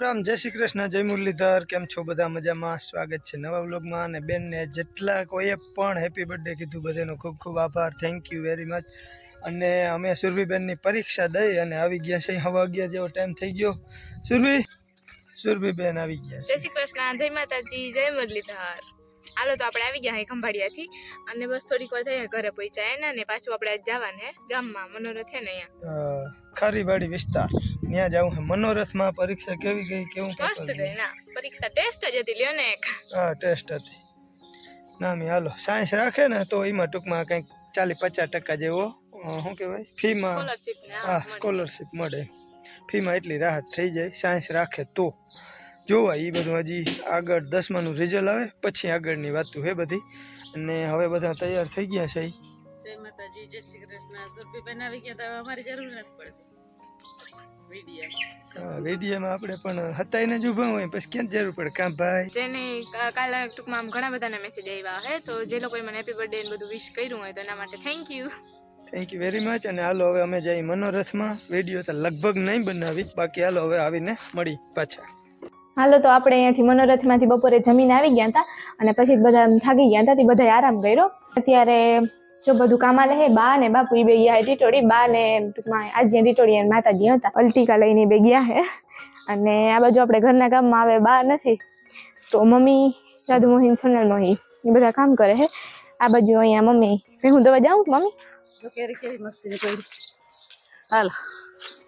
રામ, જય શ્રી કૃષ્ણ, જય મુરલીધર, કેમ છો બધા મજામાં? સ્વાગત છે નવા વ્લોગમાં અને બેનને જેટલા કોઈએ પણ હેપી બર્થડે કીધું, બધાનો ખૂબ ખૂબ આભાર. થેન્ક યુ વેરી મચ અને અમે સુરભીબેનની પરીક્ષા દઈ અને આવી ગયા છે હવે અગિયાર જેવો ટાઈમ થઈ ગયો. સુરભી, સુરભીબેન આવી ગયા જય શ્રી કૃષ્ણ, જય માતાજી, જય મુરલીધર. હાલો તો આપણે આવી ગયા હે ખંભાળિયાથી. અને બસ થોડીક વાર થઈ ઘરે પહોંચ્યા એના ને પાછું આપણે જવાનું હે ગામમાં મનોરથ હે ને અહીંયા. ખારીવાડી વિસ્તાર. ત્યાં જાઉં હે. મનોરથમાં પરીક્ષા કેવી ગઈ કેવું મસ્ત ગઈ ના. પરીક્ષા ટેસ્ટ જ હતી લ્યો ને એક. હા ટેસ્ટ હતી. નામી હાલો. સાયન્સ રાખે ને તો એમાં ટૂંકમાં કંઈક ચાલીસ પચાસ ટકા જેવો શું કહેવાય? ફીમાં હા સ્કોલરશીપ મળે. ફીમાં એટલી રાહત થઈ જાય. સાયન્સ રાખે તો. જોવાય એ બધું હજી આગળ દસમાનું રિઝલ્ટ આવે પછી આગળની વાતું હે બધી. અને હવે બધા તૈયાર થઈ ગયા છે. જય માતાજી જય શ્રી કૃષ્ણ. સુરભીબેન આવી ગયા તો અમારી જરૂર નથી પડતી. વીડિયો. આપણે પણ હતાઈને જ ઊભા હોય પછી ક્યાં જરૂર પડે. કાં ભાઈ? જેને કાલે ટૂંકમાં આમ ઘણા બધાના મેસેજ આવ્યા હે તો જે લોકોએ મને હેપી બર્થડે ને બધું વિશ કર્યું હોય તો એના માટે thank you thank you very much અને હાલો હવે અમે જઈ મનોરથમાં. વીડિયો તો લગભગ નહીં બનાવી. બાકી હાલો હવે આવીને મળી પાછા. હાલો, તો આપણે અહીંયાથી મનોરથમાંથી બપોરે જમીને આવી ગયા હતા અને પછી બધા થાકી ગયા હતા, તે બધા આરામ કર્યો. અત્યારે જો બધું કામ લે બા ને બાપુ એ બે ગયા હે ટીટોડી બા ને ટૂંકમાં આજે ટીટોડી અને માતાજી હતા. અલ્ટિકા લઈને બે ગયા હે. અને આ બાજુ આપણે ઘરના કામમાં આવે બા નથી. તો મમ્મી દાદુ મોહિન સોનલ મોહી એ બધા કામ કરે છે આ બાજુ અહીંયા મમ્મી. હું દવા જાઉં, મમ્મી? કેવી મસ્તી હાલ,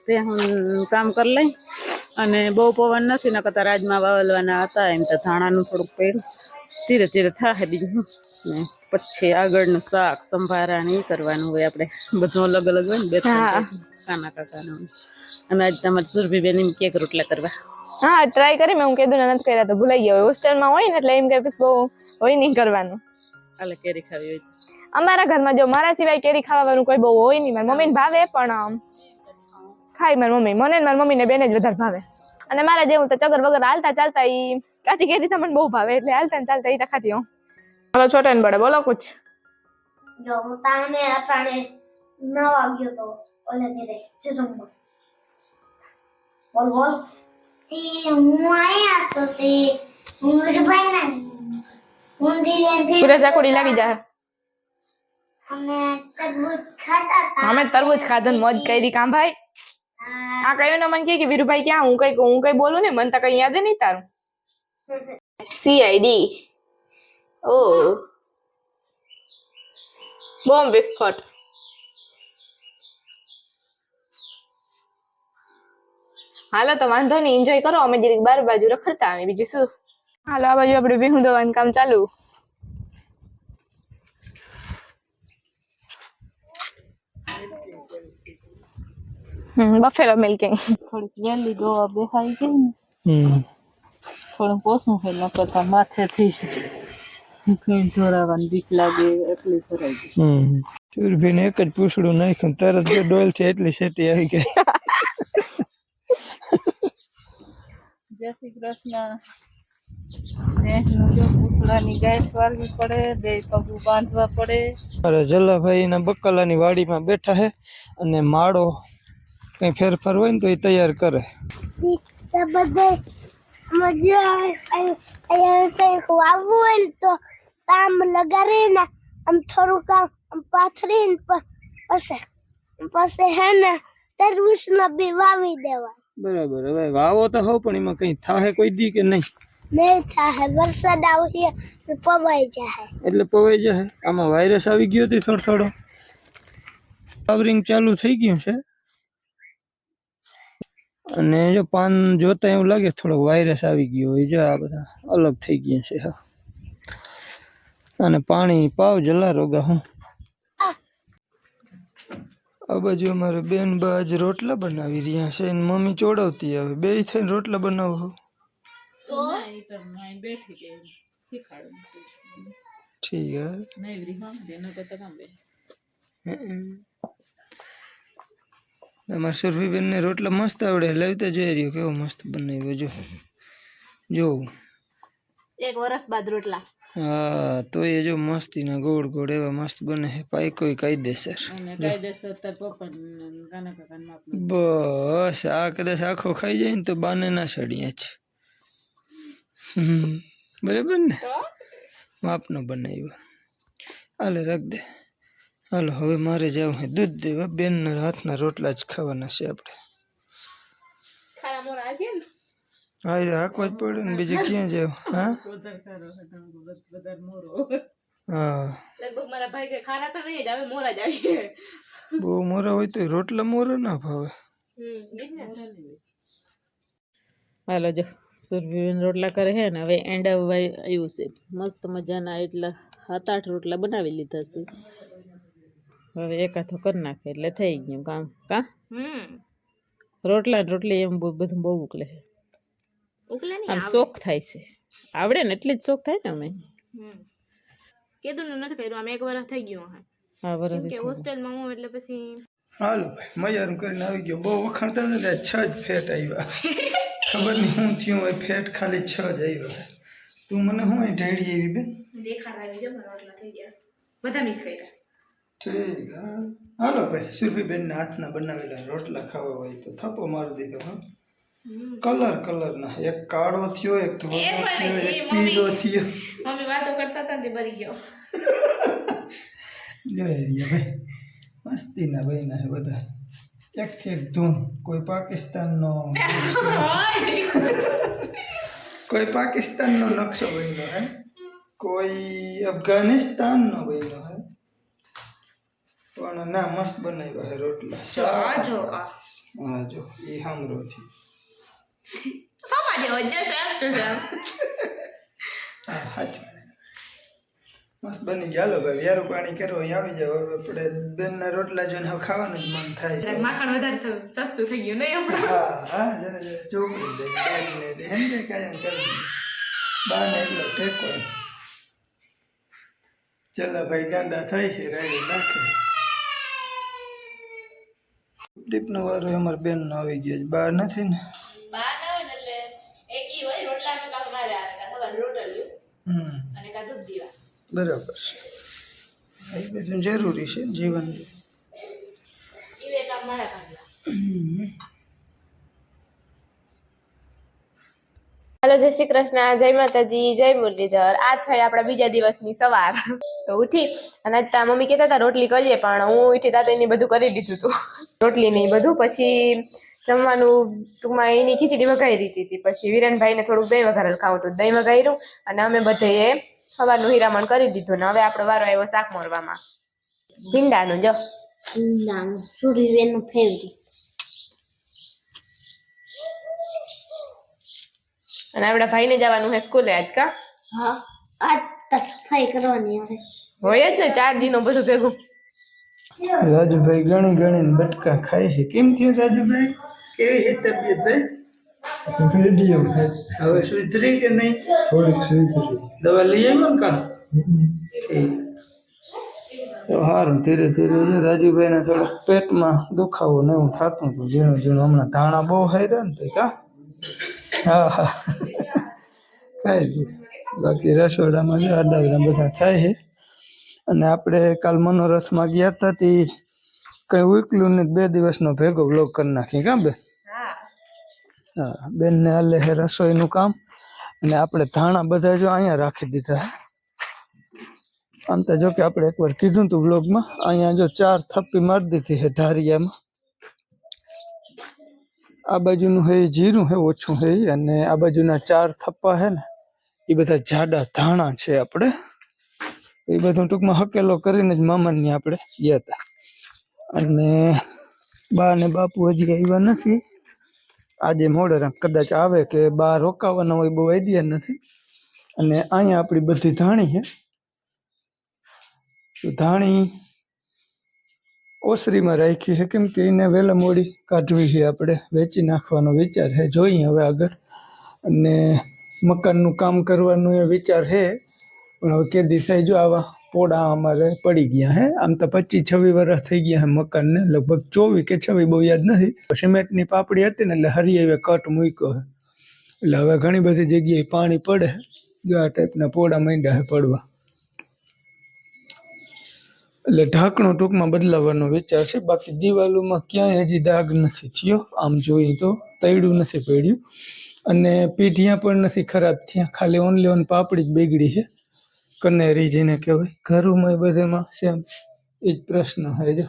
તે હું કામ કરી લઈ. અને બહુ પવન નથી નકર કરતા રાજમાં વાવલવાના હતા એમ તો ધાણાનું થોડુંક પડ્યું ધીરે ધીરે થાય બીજું. ને પછી આગળનું શાક સંભારા ને કરવાનું હોય આપણે. બધું અલગ અલગ હોય ને બે. કાના કાકાનું. અને આજ તમારે સુરભીબેન એમ કેક રોટલા કરવા. હા ટ્રાય કરી મેં હું કીધું ને નથી કર્યા તો ભૂલાઈ ગયા હોય. હોસ્ટેલમાં હોય ને એટલે એમ કે બહુ હોય નહીં કરવાનું. એટલે કેરી ખાવી હોય અમારા ઘરમાં જો મારા સિવાય કેરી ખાવાનું કોઈ બહુ હોય નહીં. મારી મમ્મીને ભાવે પણ આમ, ખાય મારી મમ્મી. મને ને મારી મમ્મીને બેને જ વધારે ભાવે. અને મારા જેવું તો ચગર વગર હાલતા ચાલતા એ કાચી કેરી તો મને બહુ ભાવે એટલે હાલતા ને ચાલતા એ તો ખાતી હું. હલો છોટા ને બડે બોલો કુછ જો હું તાને અટાણે ન વાગ્યો તો ઓલે ઘરે જરમમાં બોલ બોલ. તે હું આયા તો તે હું વીરભાઈ ના હું દીને પૂરા ચાકુડી લાગી જાય અમે તરબૂચ ખાતા હતા. અમે તરબૂચ ખાધન મોજ કરી કામ ભાઈ આ કયો ને મને કે વીરુભાઈ ક્યાં? હું કઈ હું કઈ બોલું ને મને તો કઈ યાદ નહીં તારું. સીઆઈડી ઓ. બોમ્બ વિસ્ફોટ. હાલો, તો વાંધો નહીં. એન્જોય કરો. અમે જરીક બાર બાજુ રખડતા અમે બીજું શું? હાલો, આ બાજુ આપણે વિહું દવાનું કામ ચાલુ. બફેલો મિલ્કિંગ થોડીક વહેલી દોવા બેહાઈ ગઈ ને હમ થોડું પોસું હોય ન કરતા માથેથી કઈ ઢોરાવાની બીક લાગે એટલી ભરાઈ ગઈ હમ સુરભીને એક જ પૂછડું નાખ્યું તરત જો ડોલથી એટલી શેટી આવી ગઈ જય શ્રી કૃષ્ણ ભેંસનું જો પૂતળાની ગાય વાળવી પડે બે પગું બાંધવા પડે અરે જલ્લાભાઈ એના બકાલાની વાડીમાં બેઠા છે અને માળો કઈ ફેરફાર હોય ને તો એ તૈયાર કરે. બધે કંઈક વાવવું હોય ને તો તામ લગાડીને આમ થોડુંક આમ આમ પાથરીને પછી પછી હે ને તરબૂચના બી વાવી દેવા બરાબર હવે વાવો તો હોવ પણ એમાં કંઈ થાહે કોઈ દી કે નહીં? નહીં થાય વરસાદ આવશે પવાઈ જાય એટલે પવાઈ જાય આમાં વાયરસ આવી ગયો હતી થોડો થોડો? ફ્લાવરિંગ ચાલુ થઈ ગયું છે? અને જો પાન જોતા એવું લાગે થોડોક વાયરસ આવી ગયો હોય જો આ બધા અલગ થઈ ગયા છે હા. અને પાણી પાવ જલા રોગા હું. આ બાજુ અમારે બેન બા આજ રોટલા બનાવી રહ્યા છે અને મમ્મી ચોડાવતી આવે. બે થઈને રોટલા બનાવો ઠીક હે નૈવરી હા એનો કરતા કામ બે અમારા સુરભીબેનને રોટલા મસ્ત આવડે. લાવતા જોઈ રહ્યો કેવો મસ્ત બનાવ્યો જો. જો. એક વર્ષ બાદ રોટલા. હા તો એ જો મસ્તીના ગોળ ગોળ એવા મસ્ત બને છે. પાઈકોય કાયદેસર. અને કાયદેસર તાર પપ્પા કાના કાકા માપ બસ આ કદાચ આખો ખાઈ જાય ને તો બાને ના સડીએ છે હમ, બરાબર ને? માપનો બનાવ્યો. હાલે રાખ દે. હાલો હવે મારે જવું છે. દૂધ દેવા બેનના હાથના રોટલા જ ખાવાના છે આપણે. હા એ હાકવા જ પડે ને બીજે ક્યાં જાવ? હા? હા. ભાઈ કે ખારા તો નહીં જ હવે મોરા જ આવીએ બહુ મોરા હોય તો રોટલા મોરા ના ભાવે. હાલો જો. સુરભીબેન રોટલા કરે છે ને હવે એન્ડ આવ્યું છે. મસ્ત મજાના એટલા સાત આઠ રોટલા બનાવી લીધા છે. હવે એકાથો કરી નાખે એટલે થઈ ગયું કામ. કા? હમ. રોટલા ને રોટલી એમ બહુ બધું બહુ ઉકલે છે. ઉકલે નહીં આમ આવે. શોખ થાય છે. આવડે ને એટલી જ શોખ થાય ને અમે. હમ. કીધું ને નથી કર્યું આમ એક વર્ષ થઈ ગયું હે. આ કેમ વરસ કે હોસ્ટેલમાં હું એટલે પછી હાલો ભાઈ મજાનું કરીને આવી ગયો. બહુ વખાણતા નથી છ જ ફેટ આવ્યા. ખબર નહીં શું થયું હોય ફેટ ખાલી છ જ આવ્યા તું મને શું અહીં ઢેડી આવી બેન? દેખાડ આવી જો મારા રોટલા થઈ ગયા. બધા મીઠ કર્યા. ઠીક હા. હાલો ભાઈ સુરભીબેનના હાથના બનાવેલા રોટલા ખાવા હોય તો થપ્પો મારી દીધો હા. કલર કલર ના એક કાળો થયો એક ધોળો થયો એક પીળો થયો. મમ્મી વાતો કરતા હતા ને તે બરી ગયો. જોઈ રહ્યા ભાઈ મસ્તીના ભાઈના છે બધા. એકથી એક ધૂન કોઈ પાકિસ્તાનનો કોઈ પાકિસ્તાનનો નકશો બન્યો હે. કોઈ અફઘાનિસ્તાનનો બન્યો હે. પણ ના મસ્ત બનાવ્યા છે રોટલા. આ જો આ. જો એ હામરોથી પપ્પા જેવો જ છે તો છે. સાચું મસ્ત બની ગયા. લો ભાઈ વ્યારું પાણી કરો અહીં આવી જાવ હવે આપણે બેનના રોટલા જોઈને હવે ખાવાનું જ મન થાય. માખણ વધારે થયું સસ્તું થઈ ગયું નહીં આપણે હા હા જરા જરા ચોપડી દે બેનને દે. હેંડે કાયમ કરી બાને એટલો ટેકો ચલા ભાઈ ગાંડા થાય છે રાડી નાખે. દીપનો વારો અમાર બેન નો આવી ગયો છે. બહાર નથી ને? બહાર ના હોય ને એટલે એક ઈ હોય રોટલાનું કામ મારે આવે કા સવારે રોટલીઓ હમ. અને કા દૂધ દીવા. બરાબર છે. એ બધું જરૂરી છે જીવન ઈ બે કામ મારા કામના હાલો, જય શ્રી કૃષ્ણ, જય માતાજી, જય મુરલીધર. આ થઈ આપણા બીજા દિવસની સવાર. તો ઉઠી અને તા મમ્મી કહેતા હતા, રોટલી કરીએ, પણ હું ઉઠી તા એની બધું કરી દીધું હતું રોટલી નહીં બધું. પછી જમવાનું ટૂંકમાં એની ખીચડી વઘારી દીધી હતી. પછી વિરેનભાઈને થોડુંક દહીં વઘારેલ ખાવું હતું. દહીં વઘાર્યું અને અમે બધાએ સવારનું હીરામણ કરી દીધું ને હવે આપણો વારો આવ્યો શાક મોરવામાં ભીંડાનું, જો. ના સૂર્યનું ફેવરિટ અને આપણા ભાઈને જવાનું છે સ્કૂલે આજ કા હા આજ તો સફાઈ કરવાની હવે. હોય જ ને ચાર દિનો બધું ભેગું. રાજુભાઈ ઘણી ઘણી બટકા ખાય છે. કેમ થયું રાજુભાઈ? કેવી છે તબિયત ભાઈ? મીડિયમ હવે સુધરી કે નહીં? થોડીક સુધરી. દવા લઈ આવ્યો ને કાલ? ઠીક. તો સારું ધીરે ધીરે છે. રાજુભાઈને થોડુંક પેટમાં દુખાવો ને એવું થતું હતું. ઝીણું ઝીણું. હમણાં ધાણા બહુ હાર્યા ને તે કા હા. હા કાંઈ બાકી રસોડામાં જો આડાવડા બધા થાય છે. અને આપણે કાલ મનોરથમાં ગયા હતા તે કઈ ઉકલું ને બે દિવસનો ભેગો બ્લોગ કરી નાખી કા બેન? હા. બેનને હાલે છે રસોઈનું કામ. અને આપણે ધાણા બધા જો અહીંયા રાખી દીધા આમ તો જો કે આપણે એકવાર કીધું તું બ્લોગમાં અહીંયા જો ચાર થપ્પી મારી દીધી છે ઢારિયામાં. આ બાજુનું હે, જીરું હે, ઓછું હે અને આ બાજુના ચાર થપ્પા હે ને એ બધા જાડા ધાણા છે આપણે. એ બધું ટૂંકમાં હકેલો કરીને જ મામાની આપણે ગયા અને બા ને બાપુ હજી આવ્યા નથી. આજે મોડે કદાચ આવે કે બા રોકાવાના હોય બહુ આઈડિયા નથી. અને અહીંયા આપણી બધી ધાણી છે ધાણી ઓસરીમાં રાખી છે કેમ કે એને વહેલા મોડી કાઢવી છે આપણે. વેચી નાખવાનો વિચાર છે જોઈએ હવે આગળ. અને મકાનનું કામ કરવાનું એ વિચાર છે પણ હવે કેદી થાય જો આવા પોડા અમારે પડી ગયા હે. આમ તો પચીસ છવ્વીસ વર્ષ થઈ ગયા હે મકાનને. લગભગ ચોવીસ કે છવ્વીસ બહુ યાદ નથી. સિમેન્ટની પાપડી હતી ને એટલે હરી એવે કટ મૂક્યો હે. એટલે હવે ઘણી બધી જગ્યાએ પાણી પડે. જો આ ટાઈપના પોડા માંડ્યા હે પડવા. એટલે ઢાંકણું ટૂંકમાં બદલાવવાનો વિચાર છે. બાકી દિવાલોમાં ક્યાંય હજી દાગ નથી થયો. આમ જોઈએ તો તૈડું નથી પડ્યું. અને પીઢિયા પણ નથી ખરાબ થયા. ખાલી ઓનલી ઓન પાપડી જ બગડી છે. કનેરી જેને કહેવાય. ઘરોમાં બધામાં સેમ એ જ પ્રશ્ન હોય જો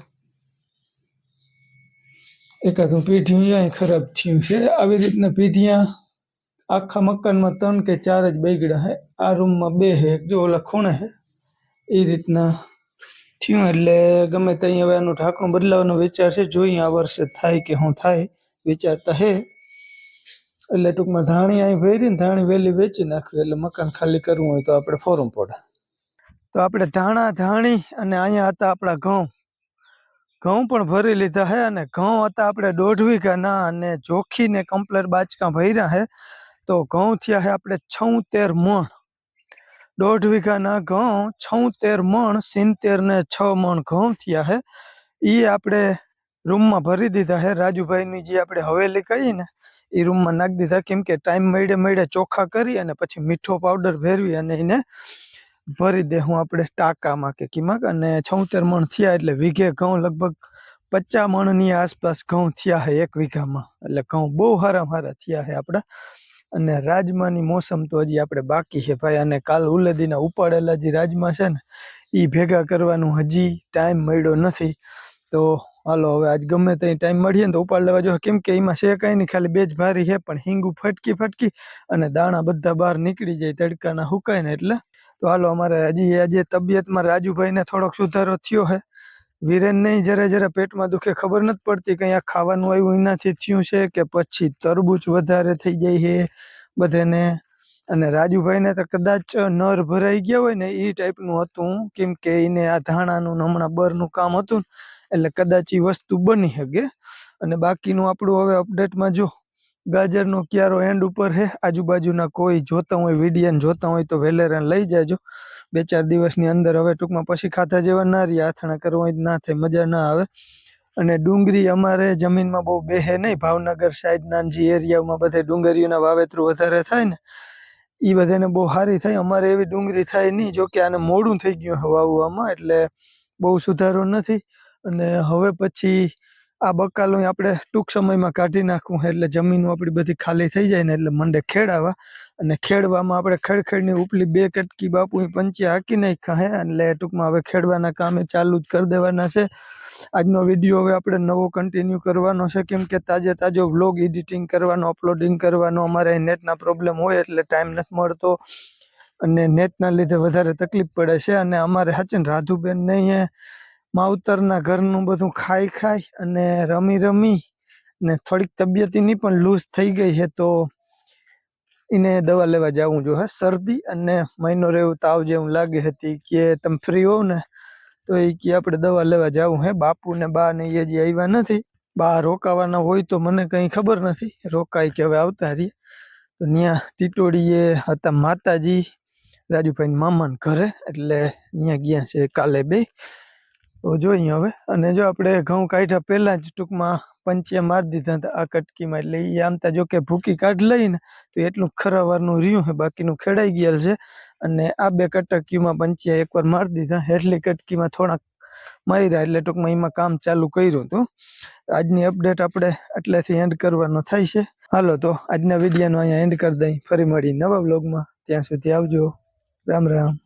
એકાદું, પીઢિયું અહીંયા ખરાબ થયું છે? આવી રીતના પીઢિયા આખા મકાનમાં ત્રણ કે ચાર જ બગડ્યા છે. આ રૂમમાં બે છે. જો ઓલા ખૂણે છે. એ રીતના થયું એટલે ગમે ત્યાં હવે આનું ઢાંકણું બદલાવાનો વિચાર છે, જોઈએ આ વર્ષે થાય કે શું થાય, વિચારતા હે. એટલે ટૂંકમાં ધાણી અહીં ભરીને ધાણી વહેલી વેચી નાખવી, એટલે મકાન ખાલી કરવું હોય તો આપણે ફોરમ પડે. તો આપણે ધાણા, ધાણી અને અહીંયા હતા આપણા ઘઉં. ઘઉં પણ ભરી લીધા છે અને ઘઉં હતા આપણે દોઢ વીઘાના અને જોખીને કમ્પ્લેટ બાચકા ભર્યા છે તો ઘઉં થયા છે આપણે છઉતેર મણ. દોઢ વીઘાના ઘઉં, છોતેર મણ, સિત્તેર ને છ મણ ઘઉં થયા હે. એ આપણે રૂમમાં ભરી દીધા હે. રાજુભાઈની જે આપણે હવેલી કહીએ ને એ રૂમમાં નાખી દીધા. કેમ કે ટાઈમ મળે મળે ચોખ્ખા કરી અને પછી મીઠો પાવડર ભેરવી અને એને ભરી દેવું આપણે ટાંકામાં કે કીમાં અને છોતેર મણ થયા એટલે વીઘે ઘઉં લગભગ પચાસ મણની આસપાસ ઘઉં થયા હે એક વીઘામાં. એટલે ઘઉં બહુ હારા હારા થયા હે આપણા. અને રાજમાની મોસમ તો હજી આપણે બાકી છે ભાઈ. અને કાલ ઉલેદીના ઉપાડેલા જે રાજમા છે ને એ ભેગા કરવાનું હજી ટાઈમ મળ્યો નથી. તો હાલો, હવે આજ ગમે ત્યાં ટાઈમ મળીએ ને તો ઉપાડ લેવા જો. કેમ કે એમાં છે કાંઈ નહીં, ખાલી બે જ ભારી છે, પણ હિંગું ફટકી ફટકી અને દાણા બધા બહાર નીકળી જાય, તડકાના હુકાય ને એટલે. તો હાલો, અમારે હજી આજે તબિયતમાં રાજુભાઈને થોડોક સુધારો થયો છે. વિરેન નહીં જરા જરા પેટમાં દુખે ખબર નથી પડતી કે અહીંયા ખાવાનું આવ્યું, એનાથી થયું છે કે પછી તરબૂચ વધારે થઈ જાય છે બધાને. અને રાજુભાઈને તો કદાચ નર ભરાઈ ગયા હોય ને એ ટાઈપનું હતું, કેમ કે એને આ ધાણાનું હમણાં બરનું કામ હતું એટલે કદાચ એ વસ્તુ બની શકે અને બાકીનું આપણું હવે અપડેટમાં જો ગાજરનો ક્યારો એન્ડ ઉપર છે, આજુબાજુના કોઈ જોતા હોય વીડિયો જોતા હોય તો વેલેરાને લઈ જાજો. બે ચાર દિવસની અંદર હવે ટૂંકમાં પછી ખાતા જેવા ના રહ્યા, અથાણા કરવા ના થાય, મજા ના આવે. અને ડુંગળી અમારે જમીનમાં બહુ બેહે નહીં, ભાવનગર સાઈડના જે એરિયામાં બધે ડુંગળીઓના વાવેતર વધારે થાય ને એ બધાને બહુ સારી થાય. અમારે એવી ડુંગળી થાય નહીં, જો કે આને મોડું થઈ ગયું વાવવામાં, એટલે બહુ સુધારો નથી. અને હવે પછી આ બકાલું આપણે ટૂંક સમયમાં કાઢી નાખવું એટલે જમીન આપણી બધી ખાલી થઈ જાય ને, એટલે મંડે ખેડાવા અને ખેડવામાં આપણે ખેડખેડની ઉપલી બે કટકી બાપુ પંચે હાકી નાખ્યા હે, એટલે ટૂંકમાં હવે ખેડવાના કામે ચાલુ જ કરી દેવાના છે. આજનો વીડિયો હવે આપણે નવો કન્ટિન્યુ કરવાનો છે, કેમ કે તાજે તાજો વ્લોગ એડિટિંગ કરવાનો અપલોડિંગ કરવાનો, અમારે નેટના પ્રોબ્લેમ હોય એટલે ટાઈમ નથી મળતો અને નેટના લીધે વધારે તકલીફ પડે છે અને અમારે સાચે ને રાધુબેન નહીં હે. માવતરના ઘરનું બધું ખાઈ ખાઈ અને રમી રમી ને થોડીક તબિયતીની પણ લૂઝ થઈ ગઈ છે, તો એને દવા લેવા જવું જો હે. શરદી અને મહિનો રહેવું તાવ જેવું લાગે હતી કે તમે ફ્રી હોવ ને, તો એ કે આપણે દવા લેવા જવું હે. બાપુ ને બા ને એ જે આવ્યા નથી. બા રોકાવાના હોય તો મને કંઈ ખબર નથી. રોકાય કે હવે આવતા રહીએ. તો ત્યાં ટીટોડીએ હતા માતાજી રાજુભાઈ મામાને ઘરે, એટલે ત્યાં ગયા છે કાલે બે. તો જોઈએ હવે. અને જો આપણે ઘઉં કાઢ્યા પહેલાં જ ટૂંકમાં પંચે મારી દીધા હતા આ કટકીમાં. એટલે એ આમ તો જો કે ભૂકી કાઢ લઈને તો એટલું ખરાવારનું રહ્યું છે બાકીનું ખેડાઈ ગયેલ છે. અને આ બે કટકીમાં પંચિયા એકવાર મારી દીધા. હેઠલી કટકીમાં થોડાક માર્યા એટલે ટૂંકમાં એમાં કામ ચાલુ કર્યું હતું. આજની અપડેટ આપણે એટલેથી એન્ડ કરવાનો થાય છે. હાલો તો આજના વિડીયોનો અહીંયા એન્ડ કરી દઈ. ફરી મળી નવા બ્લોગમાં ત્યાં સુધી આવજો. રામ રામ.